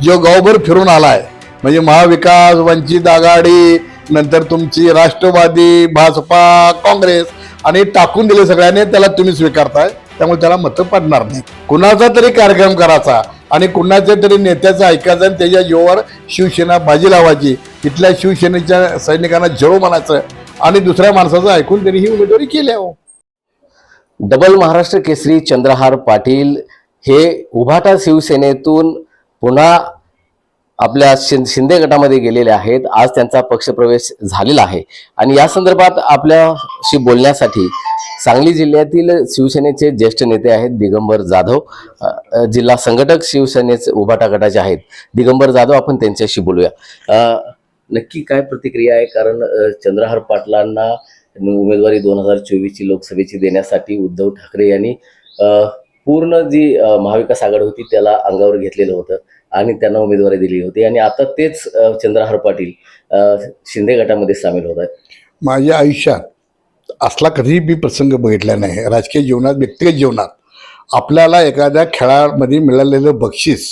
जो गावभर फिरून आलाय म्हणजे महाविकास वंचित आघाडी नंतर तुमची राष्ट्रवादी भाजपा काँग्रेस आणि टाकून दिले सगळ्यांनी त्याला तुम्ही स्वीकारताय त्यामुळे त्याला मतं पडणार नाही कुणाचा तरी कार्यक्रम करायचा आणि कुणाच्या तरी नेत्याचं ऐकायचं आणि त्याच्या जीवावर शिवसेना बाजी लावायची इथल्या शिवसेनेच्या सैनिकांना झेरो म्हणायचं आणि दुसऱ्या माणसाचं ऐकून त्यांनी ही उमेदवारी केली आहे हो. डबल महाराष्ट्र केसरी चंद्रहार पाटील हे उभाटा शिवसेनेतून पुन्हा आपल्या शिं- शिंदे गटामध्ये गेलेले आहेत. आज त्यांचा पक्षप्रवेश झालेला आहे. आणि या संदर्भात आपल्याशी बोलण्यासाठी सांगली जिल्ह्यातील शिवसेनेचे ज्येष्ठ नेते आहेत दिगंबर जाधव. जिल्हा संघटक शिवसेनेचे उभाटा गटाचे आहेत. दिगंबर जाधव आपण त्यांच्याशी बोलूया. नक्की काय प्रतिक्रिया आहे? कारण चंद्रहर चंद्रहार पाटलांना उमेदवारी दोन हजार चोवीसची लोकसभेची देण्यासाठी उद्धव ठाकरे यांनी पूर्ण जी महाविकास आघाडी होती त्याला अंगावर घेतलेलं होतं आणि त्यांना उमेदवारी दिली होती. आणि आता तेच चंद्रहार पाटील शिंदे गटामध्ये सामील होत आहेत. माझ्या आयुष्यात असला कधीही मी प्रसंग बघितला नाही. राजकीय जीवनात व्यक्तिगत जीवनात आपल्याला एखाद्या खेळामध्ये मिळालेलं बक्षीस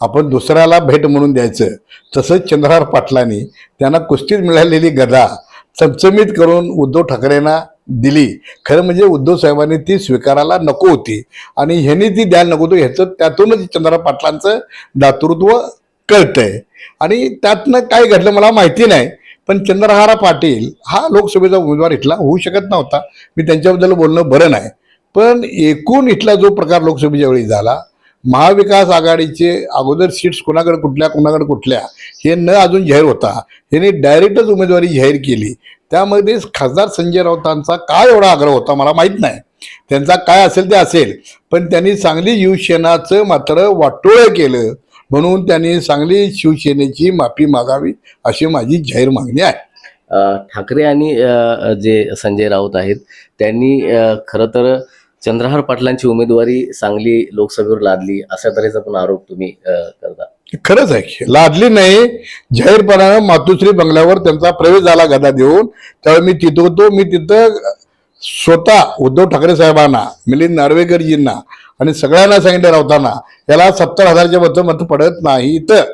आपण दुसऱ्याला भेट म्हणून द्यायचं. तसंच चंद्रहार पाटलांनी त्यांना कुस्तीत मिळालेली गदा चमचमीत करून उद्धव ठाकरेंना दिली. खरं म्हणजे उद्धव साहेबांनी ती स्वीकारायला नको होती. आणि ह्यांनी ती द्यायला नको होती. ह्याचं त्यातूनच चंद्रा पाटलांचं दातृत्व कळतंय. आणि त्यातनं काय घडलं मला माहिती नाही. पण चंद्रहारा पाटील हा लोकसभेचा उमेदवार इथला होऊ शकत नव्हता. मी त्यांच्याबद्दल बोलणं बरं नाही. पण एकूण इथला जो प्रकार लोकसभेच्या वेळी झाला महाविकास आघाडीचे अगोदर सीट्स कोणाकडे कुठल्या कोणाकडे कुठल्या हे न अजून जाहीर होता. ह्याने डायरेक्टच उमेदवारी जाहीर केली. त्यामध्ये खासदार संजय राऊतांचा काय एवढा आग्रह होता मला माहीत नाही. त्यांचा काय असेल ते असेल. पण त्यांनी सांगली शिवसेनाचं मात्र वाटोळं केलं म्हणून त्यांनी सांगली शिवसेनेची माफी मागावी अशी माझी जाहीर मागणी आहे. ठाकरे आणि जे संजय राऊत आहेत त्यांनी खरं तर चंद्रहार पाटलांची उमेदवारी सांगली लोकसभेवर लादली अशा तऱ्हेचा पण आरोप तुम्ही करता. खरंच आहे लादली नाही जाहीरपणानं मातुश्री बंगल्यावर त्यांचा प्रवेश झाला गदा देऊन. त्यावेळी मी तिथं होतो मी तिथं स्वतः उद्धव ठाकरे साहेबांना मिलिंद नार्वेकरजींना आणि सगळ्यांना सांगितलं राहताना याला सत्तर हजारच्या मतं मत पडत नाही तर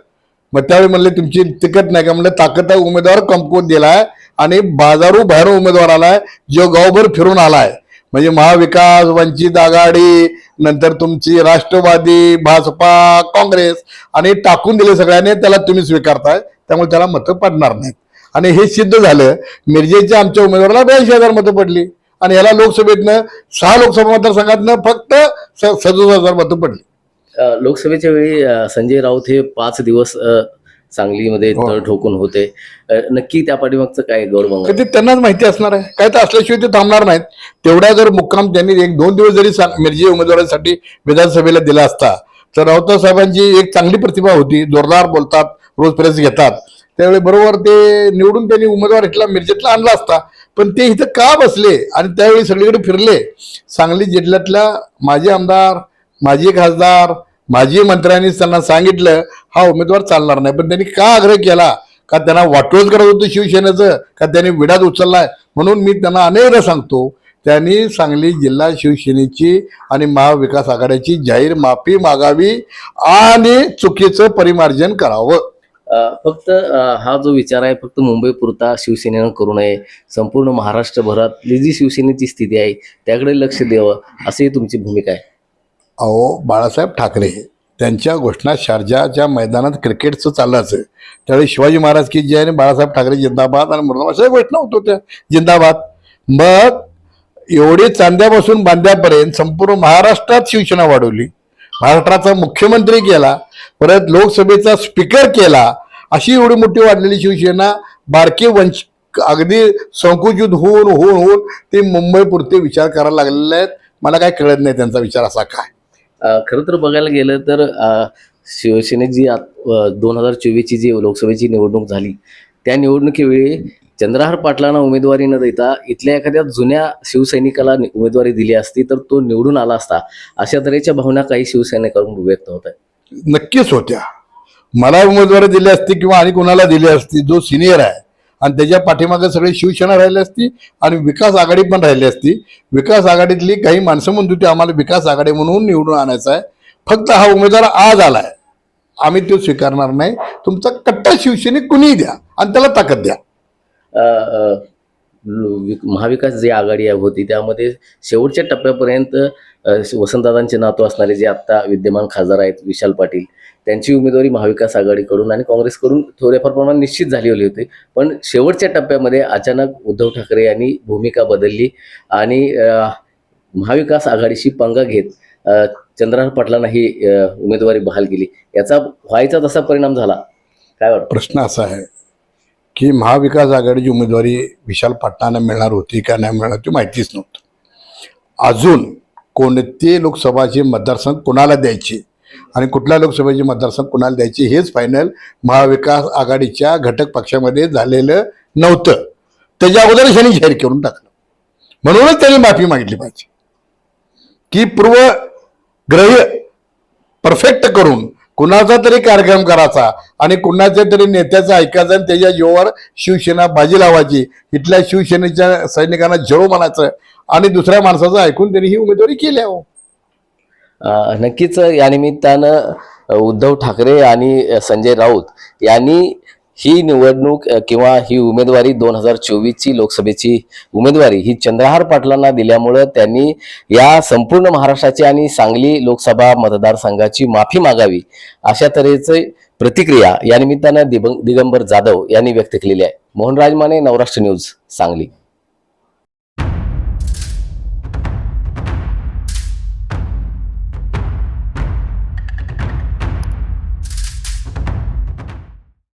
मग त्यावेळी म्हणले तुमची तिकट नाही का? म्हणलं ताकद उमेदवार कमकुवत दिलाय आणि बाजारू बाहेर उमेदवार आलाय जो गावभर फिरून आलाय. म्हणजे महाविकास वंचित आघाडी नंतर तुमची राष्ट्रवादी भाजपा काँग्रेस आणि टाकून दिले सगळ्यांनी त्याला तुम्ही स्वीकारताय त्यामुळे त्याला मतं पडणार नाहीत. आणि हे सिद्ध झालं मिरजेच्या आमच्या उमेदवाराला ब्याऐंशी हजार मतं पडली आणि याला लोकसभेतनं सहा लोकसभा मतदारसंघातनं फक्त सदोतीस हजार मतं पडली. लोकसभेच्या वेळी संजय राऊत हे पाच दिवस सांगलीमध्ये हो. तळ ठोकून होते. नक्की त्या पाठीमागचं काय गौरव ते त्यांनाच माहिती असणार आहे. काय तर असल्याशिवाय ते थांबणार नाहीत. तेवढ्या जर मुक्काम त्यांनी एक दोन दिवस जरी मिरजी उमेदवारांसाठी विधानसभेला दिला असता तर राऊत साहेबांची एक चांगली प्रतिभा होती. जोरदार बोलतात रोज प्रेस घेतात. त्यावेळी बरोबर ते निवडून त्यांनी उमेदवार इथला मिरजेतला आणला असता. पण ते इथं का बसले आणि त्यावेळी सगळीकडे फिरले? सांगली जिल्ह्यातल्या माजी आमदार माजी खासदार माजी मंत्र्यांनी त्यांना सांगितलं हा उमेदवार चालणार नाही. पण त्यांनी का आग्रह केला? का त्यांना वाटोच करत होतं शिवसेनेचं? का त्यांनी विडात उचललाय? म्हणून मी त्यांना अनेकदा सांगतो त्यांनी सांगली जिल्हा शिवसेनेची आणि महाविकास आघाड्याची जाहीर माफी मागावी आणि चुकीचं परिमार्जन करावं. फक्त हा जो विचार आहे फक्त मुंबई पुरता शिवसेनेनं करू नये. संपूर्ण महाराष्ट्रभरातली जी शिवसेनेची स्थिती आहे त्याकडे लक्ष द्यावं. अशी तुमची भूमिका आहे. अहो बाळासाहेब ठाकरे त्यांच्या घोषणा शारजाच्या मैदानात क्रिकेटचं चाललाचं. त्यावेळी शिवाजी महाराज की जय आणि बाळासाहेब ठाकरे जिंदाबाद आणि मुर्दाबाद अशा घोषणा होत होत्या. जिंदाबाद. मग एवढी चांद्यापासून बांध्यापर्यंत संपूर्ण महाराष्ट्रात शिवसेना वाढवली. महाराष्ट्राचा मुख्यमंत्री केला परत लोकसभेचा स्पीकर केला अशी एवढी मोठी वाढलेली शिवसेना बारके वंश अगदी संकुचित होऊन होऊन होऊन ते मुंबईपुरते विचार करायला लागलेले आहेत. मला काय कळत नाही त्यांचा विचार असा काय. खरं तर बघायला गेलं तर शिवसेनेत जी दोन हजार चोवीसची जी लोकसभेची निवडणूक झाली त्या निवडणुकीवेळी चंद्रहार पाटलांना उमेदवारी न देता इथल्या एखाद्या जुन्या शिवसैनिकाला उमेदवारी दिली असती तर तो निवडून आला असता अशा तऱ्हेच्या भावना काही शिवसैनिकांकडून व्यक्त होत आहेत. नक्कीच होत्या. मला उमेदवारी दिली असती किंवा आणि कोणाला दिली असती जो सिनियर आहे आणि त्याच्या पाठीमागे सगळी शिवसेना राहिली असती आणि विकास आघाडी पण राहिली असती. विकास आघाडीतली काही माणसं म्हणत होती आम्हाला विकास आघाडी म्हणून निवडून आणायचं आहे फक्त हा उमेदवार आज आला आहे आम्ही तो स्वीकारणार नाही. तुमचा कट्टा शिवसेने कुणीही द्या आणि त्याला ताकद द्या. महाविकास जी आघाडी होती त्यामध्ये शेवटच्या टप्प्यापर्यंत वसंतदादांचे नातू असणारे जे आत्ता विद्यमान खासदार आहेत विशाल पाटील त्यांची उमेदवारी महाविकास आघाडीकडून आणि काँग्रेसकडून थोड्याफार प्रमाणात निश्चित झालेली होती. पण शेवटच्या टप्प्यामध्ये अचानक उद्धव ठाकरे यांनी भूमिका बदलली आणि महाविकास आघाडीशी पंगा घेत अ, चंद्रहार पाटलांना ही उमेदवारी बहाल केली. याचा व्हायचा तसा परिणाम झाला. काय प्रश्न असा आहे की महाविकास आघाडीची उमेदवारी विशाल पाटणांना मिळणार होती का नाही मिळणार ती माहितीच नव्हतं. अजून कोणते लोकसभाचे मतदारसंघ कुणाला द्यायचे आणि कुठल्या लोकसभेचे मतदारसंघ कुणाला द्यायचे हेच फायनल महाविकास आघाडीच्या घटक पक्षामध्ये झालेलं नव्हतं. त्याच्या अगोदरच त्यांनी जाहीर करून टाकलं. म्हणूनच त्यांनी माफी मागितली पाहिजे. की पूर्वग्रह परफेक्ट करून कुणाचा तरी कार्यक्रम करायचा आणि कुणाच्या तरी नेत्याचं ऐकायचं आणि त्याच्या जीवावर शिवसेना बाजी लावायची. इथल्या शिवसेनेच्या सैनिकांना झेरो म्हणायचं आणि दुसऱ्या माणसाचं ऐकून त्यांनी ही उमेदवारी केली हो नक्कीच या निमित्तानं उद्धव ठाकरे आणि संजय राऊत यांनी ही निवडणूक किंवा ही उमेदवारी दोन हजार चोवीसची लोकसभेची उमेदवारी ही चंद्रहार पाटलांना दिल्यामुळं त्यांनी या संपूर्ण महाराष्ट्राची आणि सांगली लोकसभा मतदारसंघाची माफी मागावी अशा तऱ्हेचे प्रतिक्रिया या निमित्तानं दिबं दिगंबर जाधव यांनी व्यक्त केलेली आहे. मोहनराज माने नवराष्ट्र न्यूज सांगली.